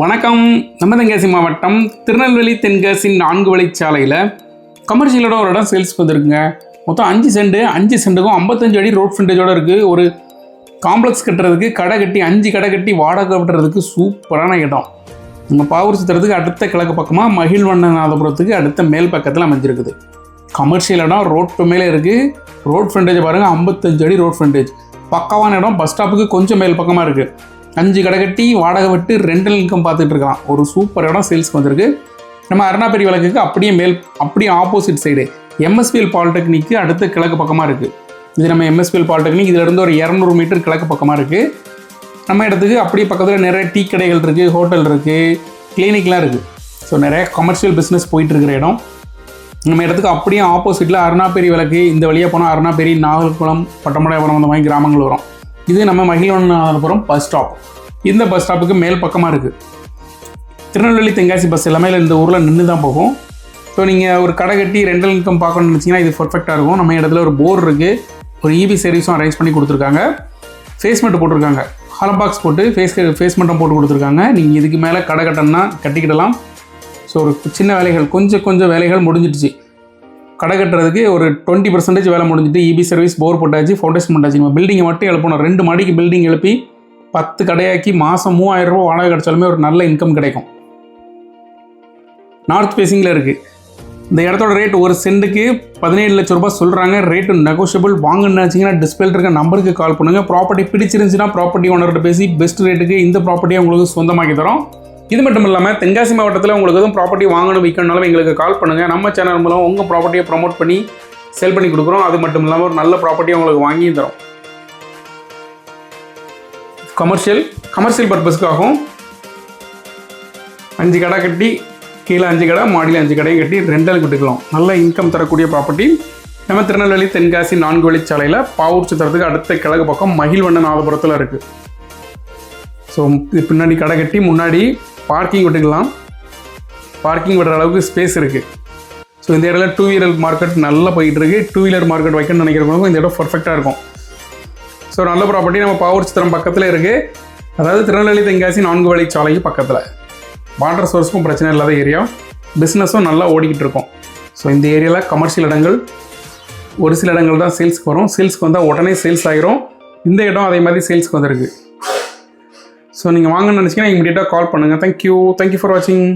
வணக்கம். நம்ம தென்காசி மாவட்டம் திருநெல்வேலி தென்காசி நான்கு வழிச்சாலையில் கமர்ஷியலோட ஒரு இடம் சேல்ஸுக்கு வந்திருக்குங்க. மொத்தம் அஞ்சு சென்ட் அஞ்சு சென்ட்டுக்கும் ஐம்பத்தஞ்சு அடி ரோட் ஃப்ரண்டேஜோடு இருக்குது ஒரு காம்ப்ளெக்ஸ் கட்டுறதுக்கு கடை கட்டி அஞ்சு கடை கட்டி வாடகை விட்டுறதுக்கு சூப்பரான இடம். நம்ம பாவூர் சித்திரத்துக்கு அடுத்த கிழக்கு பக்கமாக மகிழ்வண்ணநாதபுரத்துக்கு அடுத்த மேல் பக்கத்தில் அமைஞ்சிருக்குது. கமர்ஷியல் இடம் ரோட்டு மேலே இருக்குது ரோட் ஃப்ரண்டேஜ் பாருங்கள் ஐம்பத்தஞ்சு அடி ரோட் ஃப்ரண்டேஜ் பக்கமான இடம் பஸ் ஸ்டாப்புக்கு கொஞ்சம் மேல் பக்கமாக இருக்குது அஞ்சு கடை கட்டி வாடகை விட்டு ரெண்டல் இன்கம் பார்த்துட்டு இருக்கலாம் ஒரு சூப்பர் இடம் சேல்ஸ்க்கு வந்திருக்கு. நம்ம அருணாபெரி விளக்குக்கு அப்படியே மேல் அப்படியே ஆப்போசிட் சைடு எம்எஸ்பிஎல் பாலிடெக்னிக்கு அடுத்த கிழக்கு பக்கமாக இருக்குது இது நம்ம எம்எஸ்பிஎல் பாலிடெக்னிக் இதிலிருந்து ஒரு இரநூறு மீட்டர் கிழக்கு பக்கமாக இருக்குது நம்ம இடத்துக்கு அப்படியே பக்கத்தில் நிறைய டீ கடைகள் இருக்குது ஹோட்டல் இருக்குது கிளினிக்லாம் இருக்குது ஸோ நிறைய கமர்ஷியல் பிஸ்னஸ் போயிட்டு இருக்கிற இடம். நம்ம இடத்துக்கு அப்படியே ஆப்போசிட்டில் அருணாபெரி விளக்கு இந்த வழியாக போனால் அருணாபெரி நாகல்குளம் பட்டமடையாபுரம் அந்த மாதிரி கிராமங்கள் வரும். இது நம்ம மகிழ்வனபுரம் பஸ் ஸ்டாப் இந்த பஸ் ஸ்டாப்புக்கு மேல் பக்கமாக இருக்குது திருநெல்வேலி தென்காசி பஸ் எல்லாமே இந்த ஊரில் நின்று தான் போகும். ஸோ நீங்கள் ஒரு கடை கட்டி ரெண்டல் இன்கம் பார்க்கணும்னு நினச்சிங்கன்னா இது பர்ஃபெக்டாக இருக்கும். நம்ம இடத்துல ஒரு போர் இருக்குது ஒரு இபி சர்வீஸும் அரேஞ்ச் பண்ணி கொடுத்துருக்காங்க. ஃபேஸ்மெண்ட் போட்டிருக்காங்க. ஹாலம் பாக்ஸ் போட்டு ஃபேஸ் ஃபேஸ்மெண்ட்டும் போட்டு கொடுத்துருக்காங்க. நீங்கள் இதுக்கு மேலே கடை கட்டணும்னா கட்டிக்கிடலாம். ஸோ ஒரு சின்ன வேலைகள் கொஞ்சம் கொஞ்சம் வேலைகள் முடிஞ்சிடுச்சு. கடை கட்டுறதுக்கு ஒரு டுவெண்ட்டி பர்சன்டேஜ் வேலை முடிஞ்சிட்டு இபி சர்வீஸ் போர் போட்டாச்சு ஃபவுண்டேஷன் போட்டாச்சு நம்ம பில்டிங்கை மட்டும் எழுப்பணும். ரெண்டு மாடிக்கு பில்டிங் எழுப்பி பத்து கடையாக்கி மாதம் மூவாயிரம் ரூபா வாடகை கிடைச்சாலுமே ஒரு நல்ல இன்கம் கிடைக்கும். நார்த் ஃபேஸிங்கில் இருக்குது இந்த இடத்தோட ரேட் ஒரு சென்ட்டுக்கு பதினேழு லட்ச ரூபாய் சொல்கிறாங்க ரேட்டு நெகோஷியபிள் வாங்கினாச்சிங்கன்னா டிஸ்பிளே இருக்க நம்பருக்கு கால் பண்ணுங்கள் ப்ராப்பர்ட்டி பிடிச்சிருந்துச்சுன்னா ப்ராப்பர்ட்டி ஓனர்கிட்ட பேசி பெஸ்ட் ரேட்டுக்கு இந்த ப்ராப்பர்ட்டியை உங்களுக்கு சொந்தமாக்கி தரோம். இது மட்டும் இல்லாமல் தென்காசி மாவட்டத்தில் உங்களுக்கு எதுவும் ப்ராப்பர்ட்டி வாங்கணும் விற்கணும்னாலும் எங்களுக்கு கால் பண்ணுங்கள் நம்ம சேனல் மூலம் உங்கள் ப்ராப்பர்ட்டியை ப்ரோமோட் பண்ணி செல் பண்ணி கொடுக்குறோம். அது மட்டும் இல்லாமல் ஒரு நல்ல ப்ராப்பர்ட்டியை உங்களுக்கு வாங்கி தரோம். கமர்ஷியல் கமர்ஷியல் பர்பஸ்க்காகவும் அஞ்சு கடை கட்டி கீழே அஞ்சு கடை மாடியில் அஞ்சு கடையும் கட்டி ரெண்டலுக்கு விட்டுக்கலாம். நல்ல இன்கம் தரக்கூடிய ப்ராப்பர்ட்டி நம்ம திருநெல்வேலி தென்காசி நான்கு வழிச்சாலையில் பாவூர் சித்திரத்துக்கு அடுத்த கிழக்கு பக்கம் மகிழ்வண்ணநாதபுரத்தில் இருக்குது ஸோ இது பின்னாடி கடை கட்டி முன்னாடி பார்க்கிங் விட்டுக்கலாம். பார்க்கிங் விடுற அளவுக்கு ஸ்பேஸ் இருக்குது ஸோ இந்த இடத்துல டூ வீலர் மார்க்கெட் நல்லா போயிட்டுருக்கு. டூ வீலர் மார்க்கெட் வைக்கணும்னு நினைக்கிறவங்களுக்கும் இந்த இடம் பர்ஃபெக்டாக இருக்கும். ஸோ நல்ல ப்ராப்பர்ட்டி நம்ம பாவூர் சித்திரம் பக்கத்தில் இருக்குது அதாவது திருநெல்வேலி தென்காசி நான்கு வழி சாலைக்கு பக்கத்தில். வாட்டர் சோர்ஸ்க்கும் பிரச்சனை இல்லாத ஏரியா பிஸ்னஸும் நல்லா ஓடிக்கிட்டு இருக்கும். ஸோ இந்த ஏரியாவில் கமர்ஷியல் இடங்கள் ஒரு சில இடங்கள் தான் சேல்ஸ்க்கு வரும். சேல்ஸுக்கு வந்தால் உடனே சேல்ஸ் ஆகிரும் இந்த இடம் அதே மாதிரி சேல்ஸ்க்கு வந்திருக்கு. ஸோ நீங்கள் வாங்கன்னு நினச்சிங்கன்னா இமீடியட்டாக கால் பண்ணுங்கள் தேங்க்யூ தேங்க்யூ ஃபார் வாட்சிங்